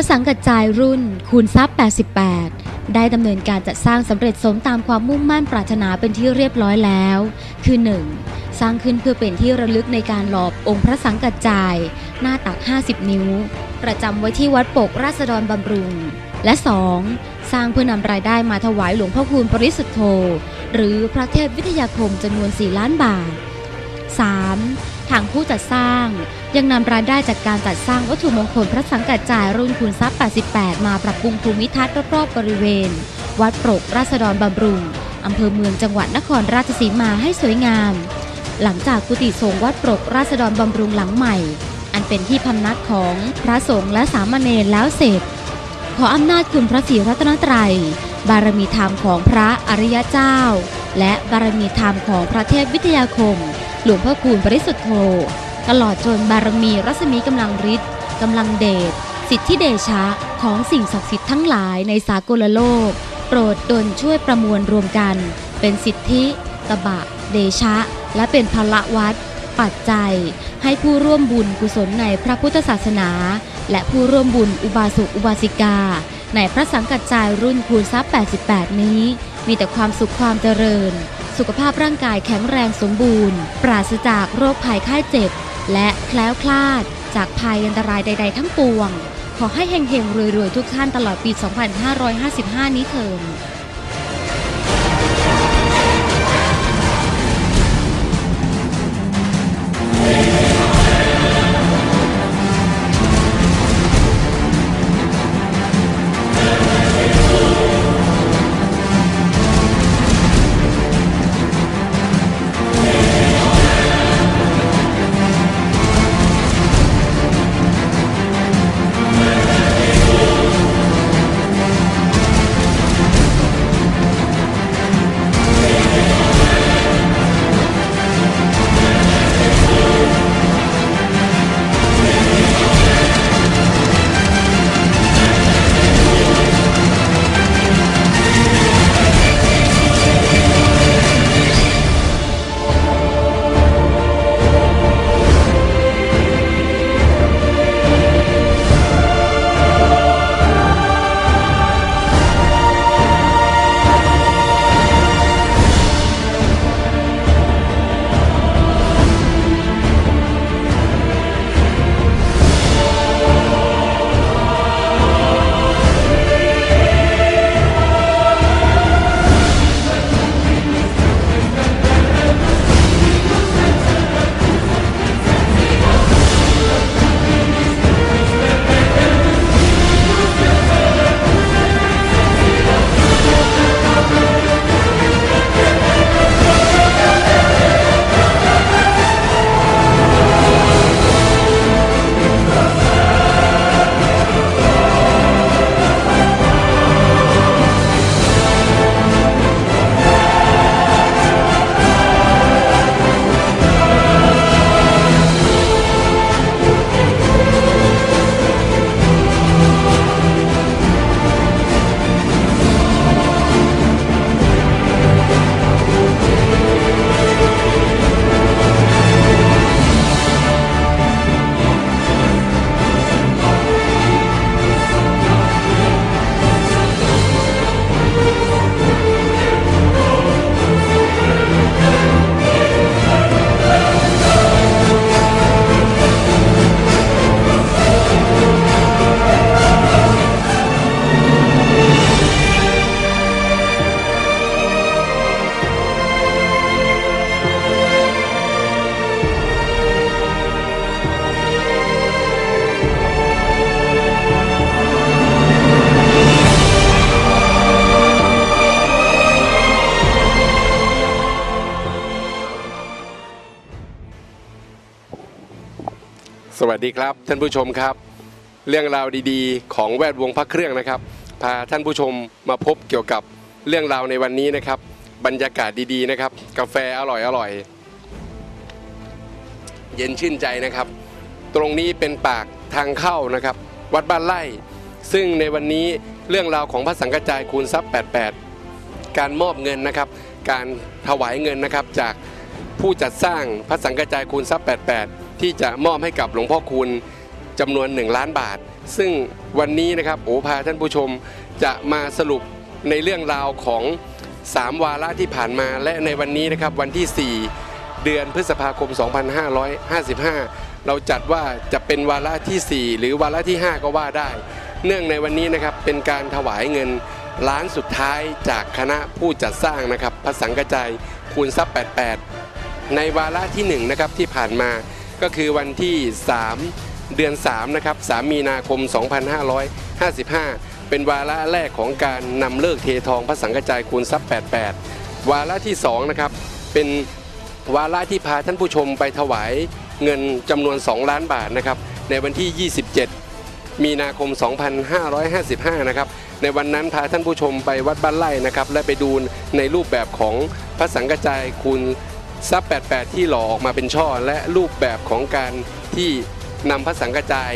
พระสังกัจจายรุ่น คูณทรัพย์ 88 ได้ดำเนินการจัดสร้างสำเร็จสมตามความมุ่งมั่นปรารถนาเป็นที่เรียบร้อยแล้ว คือ 1. สร้างขึ้นเพื่อเป็นที่ระลึกในการหลอบองค์พระสังกัจจาย หน้าตัก 50 นิ้ว ประจำไว้ที่วัดปกราษฎรบำรุง และ 2. สร้างเพื่อนำรายได้มาถวายหลวงพ่อคูณปริสุทธโธ หรือพระเทพวิทยาคมจำนวน 4 ล้านบาท 3. ทางผู้จัดสร้าง ยังนำรายได้จากการจัดสร้างวัตถุมงคลพระสังกัจจายรุ่นคูณทรัพย์ 88 มาปรับปรุงภูมิทัศน์รอบๆบริเวณ วัดโปรกราษฎรบำรุงอำเภอเมืองจังหวัดนครราชสีมาให้สวยงาม หลังจากกุฏิสงฆ์วัดโปรกราษฎรบำรุงหลังใหม่ อันเป็นที่พำนักของพระสงฆ์และสามเณรแล้วเสร็จ ขออำนาจคุณพระศรีรัตนตรัย บารมีธรรมของพระอริยเจ้า และบารมีธรรมของพระเทพวิทยาคม หลวงพ่อคูณปริสุทธโธ ตลอดจนบารมีรัศมีกำลังฤทธิ์กำลังเดชสิทธิเดชะของสิ่งศักดิ์สิทธิ์ทั้งหลายในสากลโลก โปรดดลช่วยประมวลรวมกัน เป็นสิทธิตบะ เดชะ และเป็นพละวัดปัจจัย ให้ผู้ร่วมบุญกุศลในพระพุทธศาสนา และผู้ร่วมบุญอุบาสกอุบาสิกา ในพระสังกัจจายรุ่นคูณทรัพย์88 นี้ มีแต่ความสุขความเจริญ สุขภาพร่างกายแข็งแรงสมบูรณ์ ปราศจากโรคภัยไข้เจ็บ และแคล้วคลาด จากภัยอันตรายใด ๆ ทั้งปวง ขอให้เฮงๆรวยๆ ทุกท่านตลอดปี 2555 นี้เถิด สวัสดีครับ ท่านผู้ชมครับ เรื่องราวดีๆ ของแวดวงพระเครื่องนะครับ พาท่านผู้ชมมาพบเกี่ยวกับเรื่องราวในวันนี้นะครับ บรรยากาศดีๆนะครับ กาแฟอร่อยอร่อยๆเย็นชื่นใจนะครับ ตรงนี้เป็นปากทางเข้านะครับ วัดบ้านไร่ ซึ่งในวันนี้เรื่องราวของพระสังกัจจายคูณทรัพย์ 88 การมอบเงินนะครับ การถวายเงินนะครับจากผู้จัดสร้างพระสังกัจจายคูณทรัพย์ 88 ที่จะมอบให้กับหลวงพ่อคูณจำนวน 1 ล้านบาท ซึ่งวันนี้นะครับโอพาท่านผู้ชมจะมาสรุปในเรื่องราวของ 3 วาระที่ผ่านมาและในวันนี้นะครับวันที่ 4 เดือนพฤษภาคม 2555 เราจัดว่าจะเป็นวาระทีสี่4 หรือวาระที่ 5 ก็ว่าได้ เนื่องในวันนี้นะครับเป็นการถวายเงินล้านสุดท้ายจากคณะผู้จัดสร้างนะครับพระสังกระจายคูณทรัพย์ 88 ในวาระที่1นะครับที่ผ่านมา ก็คือวันที่ 3 เดือน3นะครับ3มีนาคม 2555 เป็นวาระแรกของการนำเลิกเททองพระสังกจายคูณทรัพย์ 88 วาระที่2นะครับเป็นวาระที่พาท่านผู้ชมไปถวายเงินจำนวน 2 ล้านบาทนะครับในวันที่ 27 มีนาคม 2555 นะครับในวันนั้นพาท่านผู้ชมไปวัดบ้านไร่นะครับและไปดูในรูปแบบของพระสังกจายคูณ ทรัพย์88 ที่หล่อออกมาเป็นช่อ และรูปแบบของการที่นำพระสังกจาย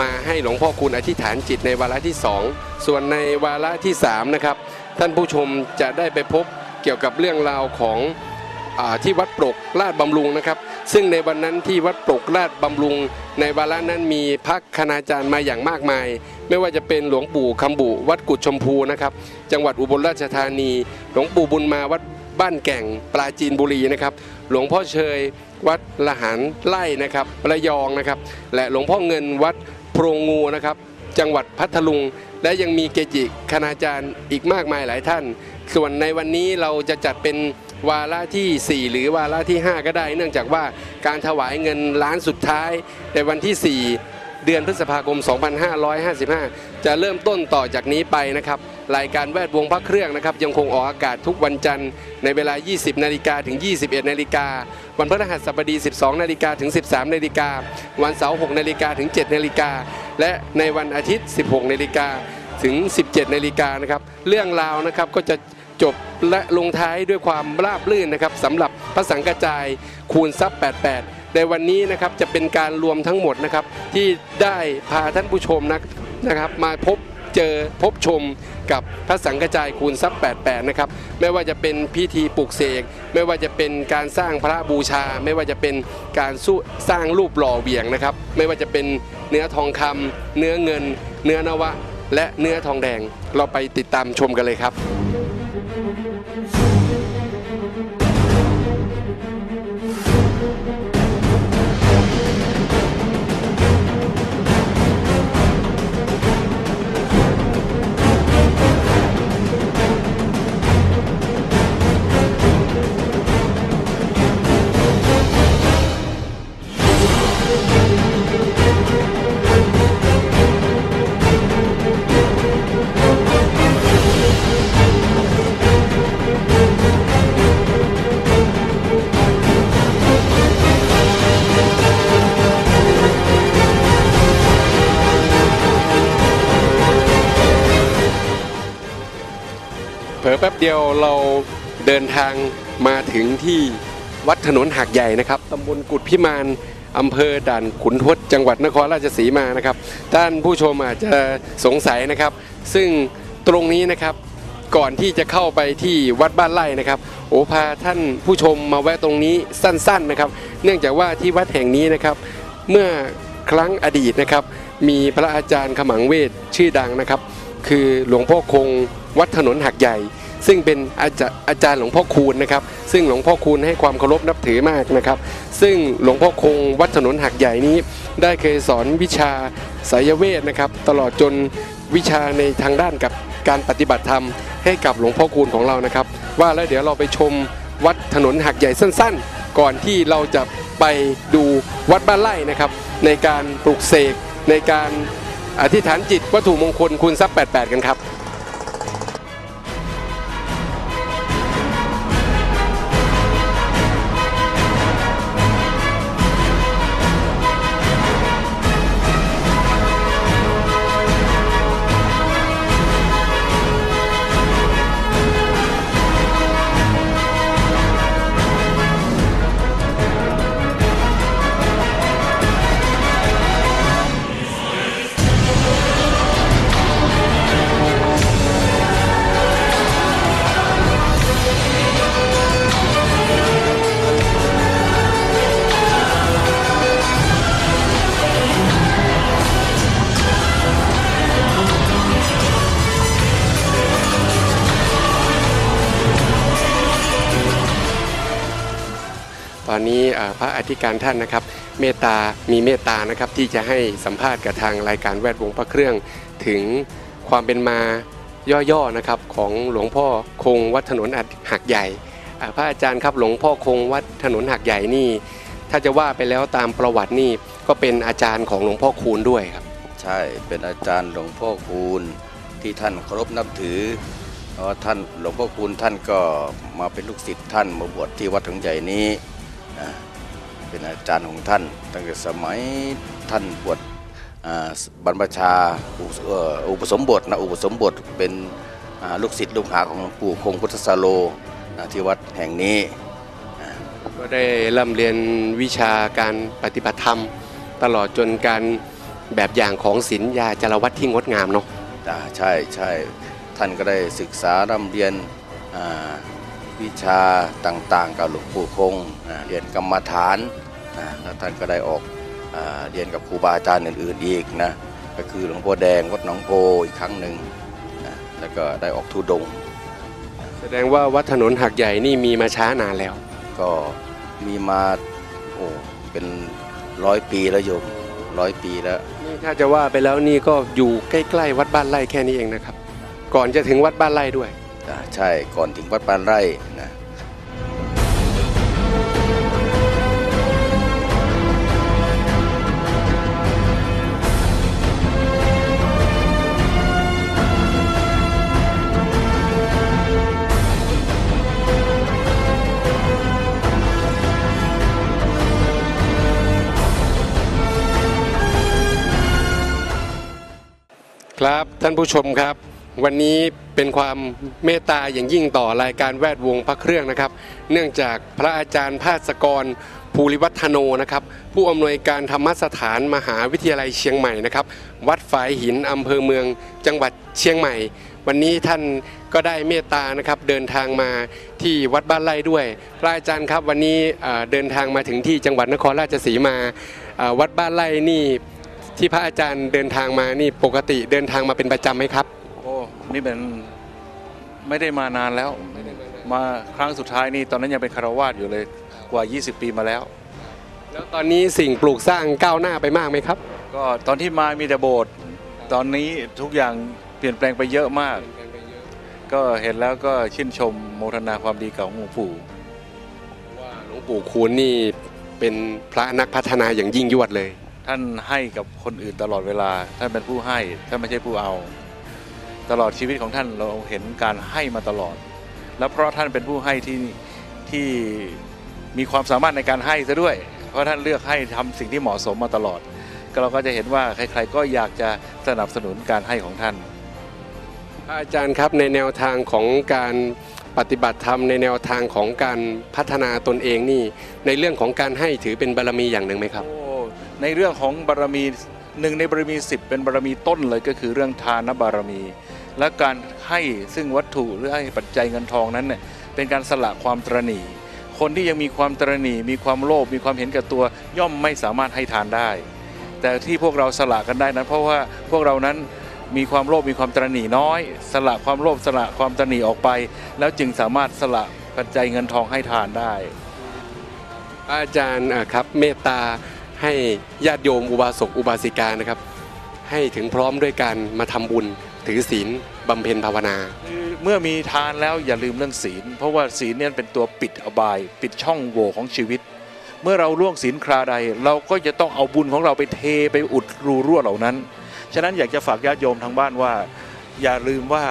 มาให้หลวงพ่อคูณอธิษฐานจิตในวาระที่ 2 ส่วนในวาระที่3นะครับท่านผู้ชมจะได้ไปพบเกี่ยวกับเรื่องราวของอที่วัดปลกลาดบำรุงนะครับ ซึ่งในวันนั้นที่วัดปลกลาดบำรุง ในวาระนั้นมีพักคณาจารย์มาอย่างมากมาย ไม่ว่าจะเป็นหลวงปู่คำบุวัดกุดชมพูนะครับ จังหวัดอุบลราชธานี หลวงปู่บุญมาวัด บ้านแก่งปราจีนบุรีนะครับ หลวงพ่อเชยวัดละหารไล่นะครับระยองนะครับ และหลวงพ่อเงินวัดโพรงงูนะครับ จังหวัดพัทลุง และยังมีเกจิคณาจารย์อีกมากมายหลายท่าน ส่วนในวันนี้เราจะจัดเป็นวาระที่ 4 หรือวาระที่ 5 ก็ได้ เนื่องจากว่าการถวายเงินล้านสุดท้ายในวันที่ 4 เดือนพฤษภาคม 2555 จะเริ่มต้นต่อจากนี้ไปนะครับ รายการแวดวงพระเครื่องนะครับ ยังคงออกอากาศทุกวันจันทร์ในเวลา 20 นาฬิกาถึง 21 นาฬิกา วันพฤหัสบดี 12 นาฬิกาถึง 13 นาฬิกา วันเสาร์ 6 นาฬิกาถึง 7 นาฬิกา และในวันอาทิตย์ 16 นาฬิกาถึง 17 นาฬิกานะครับ เรื่องราวนะครับก็จะจบและลงท้ายด้วยความราบรื่นนะครับสำหรับพระสังกระจายคูณทรัพย์ 88 ในวันนี้นะครับจะเป็นการรวมทั้งหมดนะครับที่ได้พาท่านผู้ชมนะนะครับมาพบเจอพบชมกับพระสังกระจายคูณทรัพย์88 นะครับ ไม่ว่าจะเป็นพิธีปลุกเสก ไม่ว่าจะเป็นการสร้างพระบูชา ไม่ว่าจะเป็นการสู้สร้างรูปหล่อเวี่ยงนะครับ ไม่ว่าจะเป็นเนื้อทองคำเนื้อเงิน เนื้อนวะ และเนื้อทองแดง เราไปติดตามชมกันเลยครับ อแป๊บเดียวเราเดินทางมาถึงที่วัดถนนหักใหญ่นะครับตำบลกุดพิมานอำเภอด่านขุนทดจังหวัดนครราชสีมานะครับท่านผู้ชมอาจจะสงสัยนะครับ ซึ่งตรงนี้นะครับก่อนที่จะเข้าไปที่วัดบ้านไร่นะครับ โอพาท่านผู้ชมมาแวะตรงนี้สั้นๆนะครับ เนื่องจากว่าที่วัดแห่งนี้นะครับ เมื่อครั้งอดีตนะครับ มีพระอาจารย์ขมังเวทชื่อดังนะครับ คือหลวงพ่อคง วัดถนนหักใหญ่ ซึ่งเป็นอาจาอาจารย์หลวงพ่อคูณนะครับ ซึ่งหลวงพ่อคูณให้ความเคารพนับถือมากนะครับ ซึ่งหลวงพ่อคงวัดถนนหักใหญ่นี้ ได้เคยสอนวิชาสายเวทนะครับ ตลอดจนวิชาในทางด้านกับการปฏิบัติธรรมให้กับหลวงพ่อคูณของเรานะครับ ว่าแล้วเดี๋ยวเราไปชมวัดถนนหักใหญ่สั้นๆ ก่อนที่เราจะไปดูวัดบ้านไร่นะครับ ในการปลุกเสกในการอธิษฐานจิตวัตถุมงคลคูณทรัพย์88 กันครับ ตอนนี้พระอธิการท่านนะครับ เมตตามีเมตตานะครับที่จะให้สัมภาษณ์กับทางรายการแวดวงพระเครื่อง ถึงความเป็นมาย่อๆนะครับของหลวงพ่อคงวัดถนนหักใหญ่พระอาจารย์ครับหลวงพ่อคงวัดถนนหักใหญ่นี่ ถ้าจะว่าไปแล้วตามประวัตินี่ก็เป็นอาจารย์ของหลวงพ่อคูณด้วยครับ ใช่เป็นอาจารย์หลวงพ่อคูณที่ท่านเคารพนับถือเพราะท่านหลวงพ่อคูณท่านก็มาเป็นลูกศิษย์ท่านมาบวชที่วัดถงใหญ่นี้ เป็นอาจารย์ของท่านตั้งแต่สมัยท่านบวชบรรพชาอุเอ่ออุปสมบทนะอุปสมบทเป็นลูกศิษย์ลูกหาของหลวงปู่คงพุทธสโลที่วัดแห่งนี้ ก็ได้ร่ำเรียนวิชาการปฏิบัติธรรม ตลอดจนการแบบอย่างของศีลยาจารวัตที่งดงามเนาะใช่ใช่ท่านก็ได้ศึกษาร่ำเรียน วิชาต่างๆ กับหลวงปู่คงอ่าเรียนกรรมฐานนะแล้วท่านก็ได้ออกอาเรียนกับครูบาอาจารย์อื่นๆอีกนะก็คือหลวงพ่อแดงวัดหนองโพอีกครั้งหนึ่งนะแล้วก็ได้ออกทุดงค์แสดงว่าวัดถนนหักใหญ่นี่มีมาช้านานแล้ว ก็มีมาโอ้เป็นร้อยปีแล้วโยมร้อยปีแล้วนี่ถ้าจะว่าไปแล้วนี่ก็อยู่ใกล้ๆวัดบ้านไร่แค่นี้เองนะครับ ก่อนจะถึงวัดบ้านไร่ด้วย ใช่ก่อนถึงวัดปานไร่นะครับท่านผู้ชมครับ วันนี้เป็นความเมตตาอย่างยิ่งต่อรายการแวดวงพระเครื่องนะครับ เนื่องจากพระอาจารย์ภาสกรภูริวัฒโนนะครับ ผู้อำนวยการธรรมสถานมหาวิทยาลัยเชียงใหม่นะครับ วัดฝายหินอำเภอเมืองจังหวัดเชียงใหม่ วันนี้ท่านก็ได้เมตตานะครับเดินทางมาที่วัดบ้านไร่ด้วย พระอาจารย์ครับวันนี้เดินทางมาถึงที่จังหวัดนครราชสีมาวัดบ้านไร่นี่ที่พระอาจารย์เดินทางมานี่ปกติเดินทางมาเป็นประจำไหมครับ นี่เป็นไม่ได้มานานแล้ว มาครั้งสุดท้ายนี่ตอนนั้นยังเป็นคารวาสอยู่เลยกว่า 20 ปีมาแล้ว แล้วตอนนี้สิ่งปลูกสร้างก้าวหน้าไปมากไหมครับ ก็ตอนที่มามีแต่โบสถ์ตอนนี้ทุกอย่างเปลี่ยนแปลงไปเยอะมาก ก็เห็นแล้วก็ชื่นชมโมทนาความดีเก่าของหลวงปู่ว่าหลวงปู่คูณนี่เป็นพระนักพัฒนาอย่างยิ่งยวดเลย ท่านให้กับคนอื่นตลอดเวลาท่านเป็นผู้ให้ท่านไม่ใช่ผู้เอา ตลอดชีวิตของท่านเราเห็นการให้มาตลอด แล้วเพราะท่านเป็นผู้ให้ที่ที่มีความสามารถในการให้ซะด้วย เพราะท่านเลือกให้ทำสิ่งที่เหมาะสมมาตลอด ก็เราก็จะเห็นว่าใครๆก็อยากจะสนับสนุนการให้ของท่านพระอาจารย์ครับในแนวทางของการปฏิบัติธรรมในแนวทางของการพัฒนาตนเองนี่ ในเรื่องของการให้ถือเป็นบารมีอย่างหนึ่งไหมครับโอ้ในเรื่องของบารมีหนึ่งในบารมีสิบเป็นบารมีต้นเลยก็คือเรื่องทานบารมี และการให้ซึ่งวัตถุหรือให้ปัจจัยเงินทองนั้นเนี่ยเป็นการสละความตรณีคนที่ยังมีความตรณีมีความโลภมีความเห็นแก่ตัวย่อมไม่สามารถให้ทานได้ แต่ที่พวกเราสละกันได้นั้น เพราะว่าพวกเรานั้นมีความโลภมีความตรณีน้อย สละความโลภสละความตรณีออกไป แล้วจึงสามารถสละปัจจัยเงินทองให้ทานได้ อาจารย์ครับเมตตาให้ญาติโยมอุบาสกอุบาสิกานะครับ ให้ถึงพร้อมด้วยการมาทำบุญ ถือศีลบำเพ็ญภาวนา เมื่อมีทานแล้วอย่าลืมเรื่องศีล เพราะว่าศีลเนี่ยเป็นตัวปิดอบาย ปิดช่องโหว่ของชีวิต เมื่อเราล่วงศีลคราใด เราก็จะต้องเอาบุญของเราไปเทไปอุดรูรั่วเหล่านั้น ฉะนั้นอยากจะฝากญาติโยมทางบ้านว่า อย่าลืมว่า